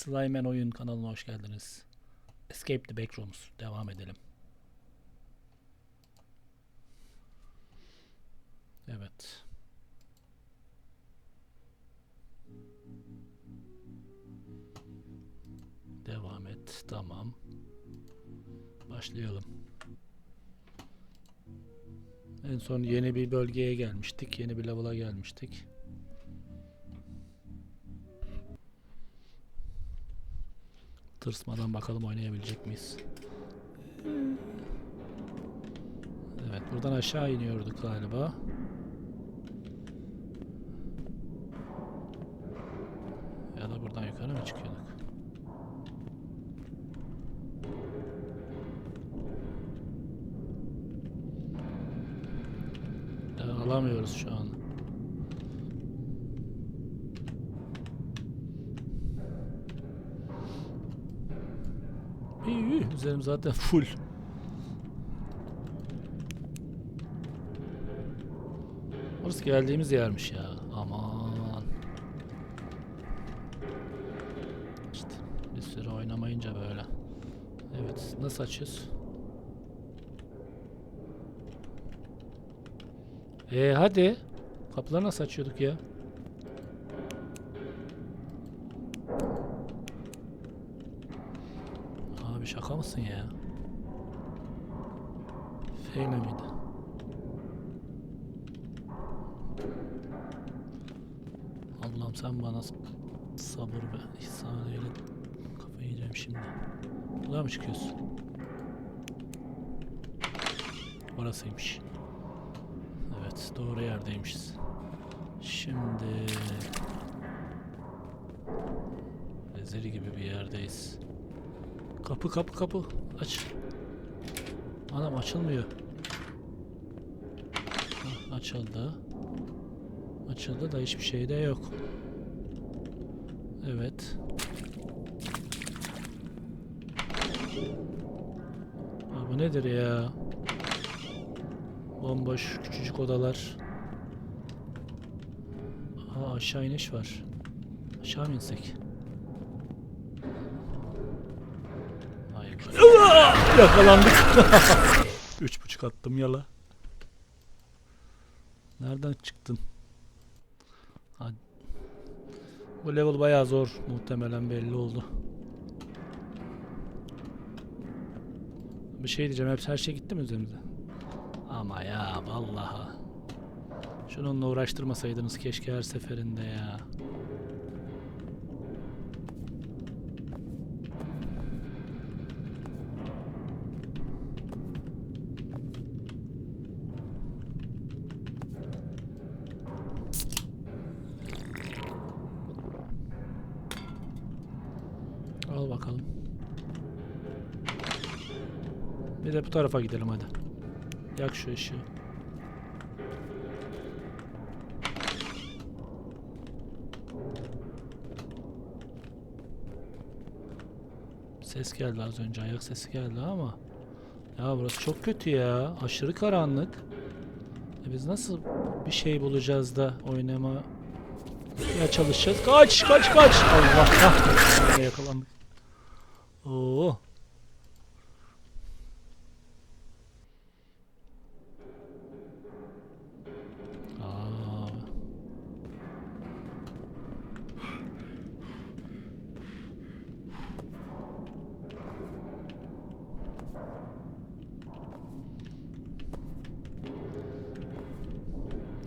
Slimeman Oyun kanalına hoş geldiniz. Escape the Backrooms. Devam edelim. Evet. Devam et. Tamam. Başlayalım. En son yeni bir bölgeye gelmiştik. Yeni bir level'a gelmiştik. Tırsmadan bakalım oynayabilecek miyiz? Evet buradan aşağı iniyorduk galiba. Ya da buradan yukarı mı çıkıyorduk? Ya alamıyoruz şu an. İyi, iyi. Üzerim zaten full. Orası geldiğimiz yermiş ya. Aman. İşte bir süre oynamayınca böyle. Evet. Nasıl açıyoruz? Ee hadi. Kapıları nasıl açıyorduk ya? Feyle miydi? Allah'ım sen bana sabır ve ihsan eyle. Kafayı yiyeceğim şimdi. Buradan mı çıkıyorsun? Orasıymış. Evet doğru yerdeymişiz. Şimdi... Ezeli gibi bir yerdeyiz. Kapı kapı kapı aç. Anam açılmıyor. Hah, açıldı. Açıldı da hiçbir şey de yok. Evet. Ha, bu nedir ya? Bomboş küçücük odalar. Aa aşağı iniş var. Aşağı mı insek? Yakalandık. Üç buçuk attım yala. Nereden çıktın? Hadi. Bu level bayağı zor. Muhtemelen belli oldu. Bir şey diyeceğim. Hepsi her şey gitti mi üzerimize? Ama ya vallahi. Şununla uğraştırmasaydınız keşke her seferinde ya. Al bakalım. Bir de bu tarafa gidelim hadi. Yak şu ışığı. Ses geldi az önce ayak sesi geldi ama. Ya burası çok kötü ya. Aşırı karanlık. E biz nasıl bir şey bulacağız da oynama ya çalışacağız? Kaç kaç kaç! Allah kahretsin. Yakalandık Oo.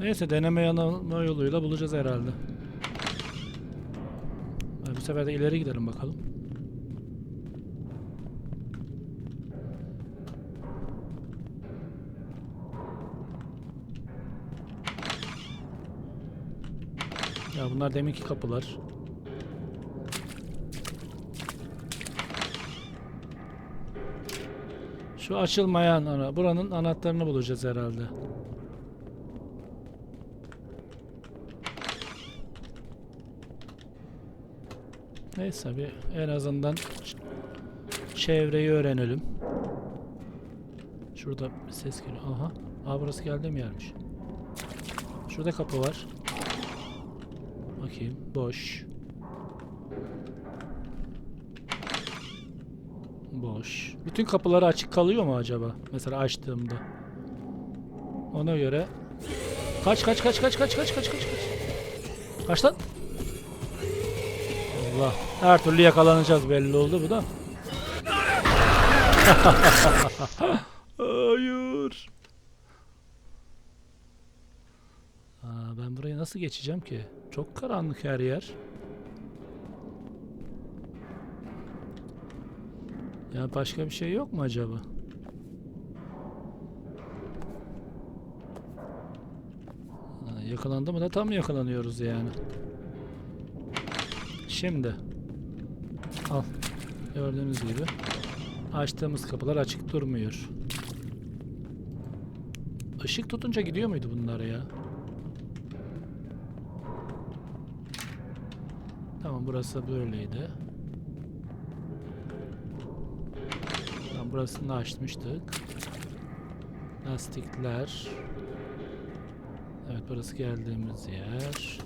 Neyse deneme yanılma yoluyla bulacağız herhalde. Ha, Bu sefer de ileri gidelim bakalım. Ya bunlar deminki kapılar. Şu açılmayan ana. Buranın anahtarını bulacağız herhalde. Neyse bir en azından çevreyi öğrenelim. Şurada bir ses geliyor. Aha. Aa burası geldiğim yermiş. Şurada kapı var. Bakayım. Boş. Boş. Bütün kapıları açık kalıyor mu acaba? Mesela açtığımda. Ona göre kaç kaç kaç kaç kaç kaç kaç kaç kaç. Kaç lan? Allah. Her türlü yakalanacağız belli oldu bu da. Hayır. Aa, ben burayı nasıl geçeceğim ki? Çok karanlık her yer. Ya başka bir şey yok mu acaba? Ha, yakalandı mı da tam yakalanıyoruz yani. Şimdi. Al. Gördüğünüz gibi. Açtığımız kapılar açık durmuyor. Işık tutunca gidiyor muydu bunlar ya? Burası böyleydi. Tamam burasını da açmıştık. Lastikler. Evet burası geldiğimiz yer.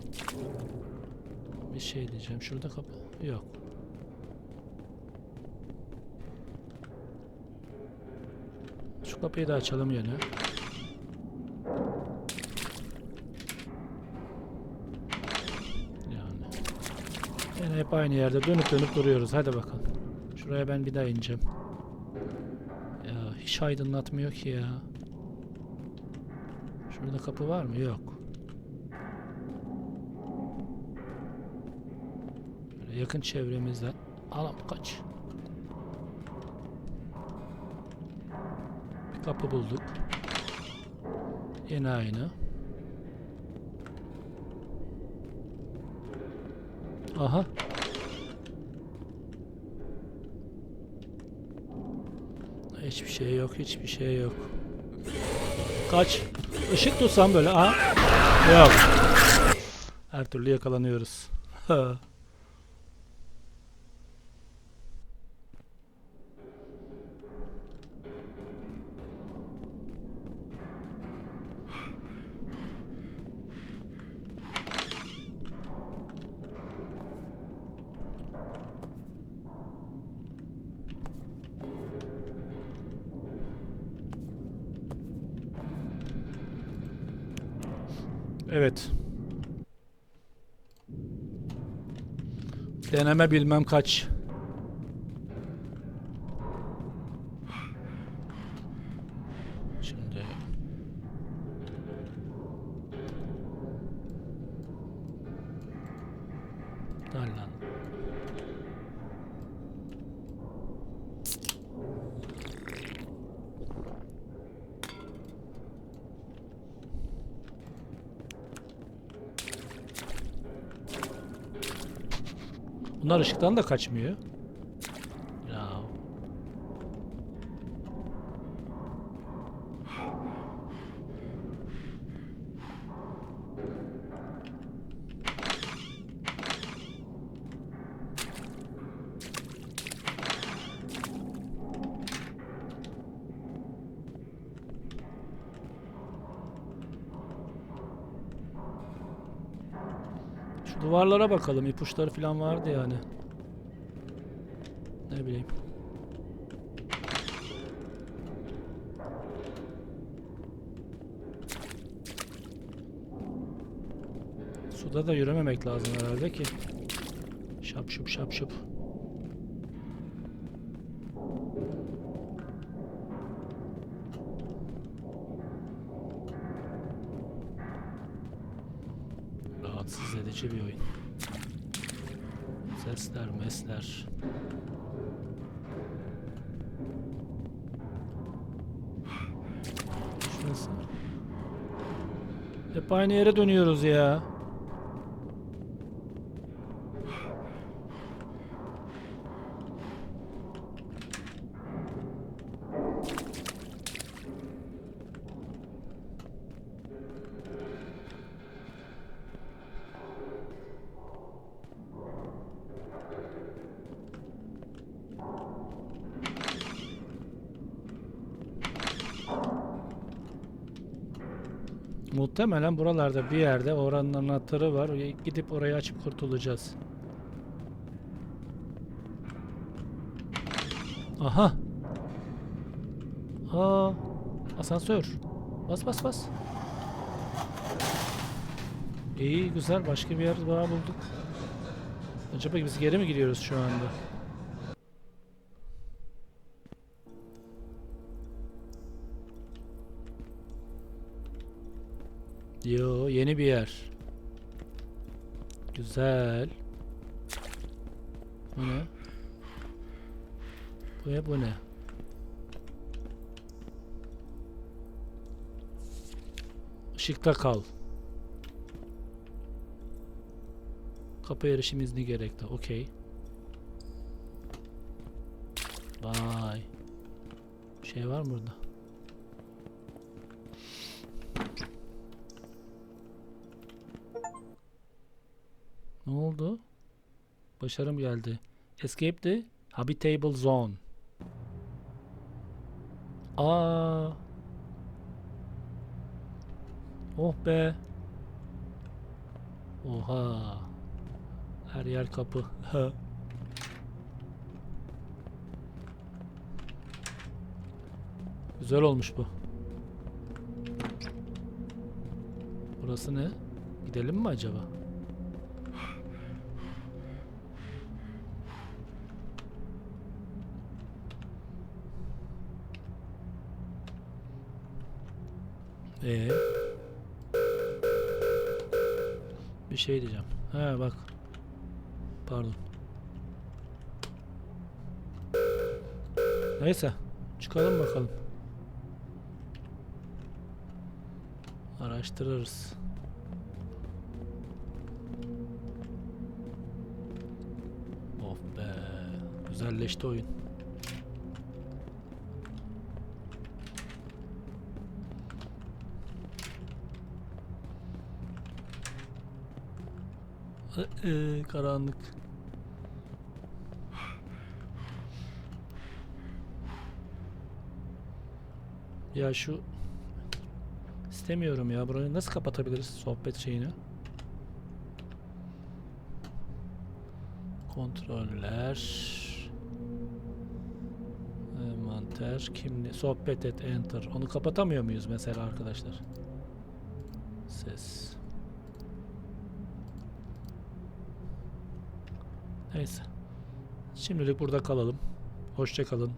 Bir şey diyeceğim. Şurada kapı yok. Şu kapıyı da açalım yine. Yine hep aynı yerde dönüp dönüp duruyoruz. Hadi bakalım. Şuraya ben bir daha ineceğim. Ya hiç aydınlatmıyor ki ya. Şurada kapı var mı? Yok. Böyle yakın çevremizden. Alam kaç. Bir kapı bulduk. Yine aynı. Aha. Hiçbir şey yok, hiçbir şey yok. Kaç. Işık tutsam böyle. Aha. Yok. Her türlü yakalanıyoruz. Evet. Deneme bilmem kaç. Şimdi Dallan. Bunlar ışıktan da kaçmıyor. Ya. Duvarlara bakalım. ipuçları falan vardı yani. Ne bileyim. Suda da yürümemek lazım herhalde ki. Şap şup şap şup. Edici bir oyun. Sesler, mesler. Şurası. Hep aynı yere dönüyoruz ya. Muhtemelen buralarda bir yerde oranın anahtarı var. Gidip orayı açıp kurtulacağız. Aha. Aa, asansör. Bas bas bas. İyi güzel başka bir yer daha bulduk. Acaba biz geri mi gidiyoruz şu anda? Yo yeni bir yer. Güzel. Bu ne? Bu ne bu ne? Işıkta kal. Kapı erişim izni gerekli. Okey. Vay. Şey var mı burada? Başarım geldi. Escape the habitable zone. Aa. Oh be. Oha. Her yer kapı. Güzel olmuş bu. Burası ne? Gidelim mi acaba? Ee. Bir şey diyeceğim. He bak. Pardon. Neyse. Çıkalım bakalım. Araştırırız. Of be. Güzelleşti oyun. Ee, karanlık. Ya şu istemiyorum ya burayı nasıl kapatabiliriz sohbet şeyini? Kontroller Envanter kimli sohbet et enter onu kapatamıyor muyuz mesela arkadaşlar? Ses Neyse. Şimdilik burada kalalım. Hoşça kalın.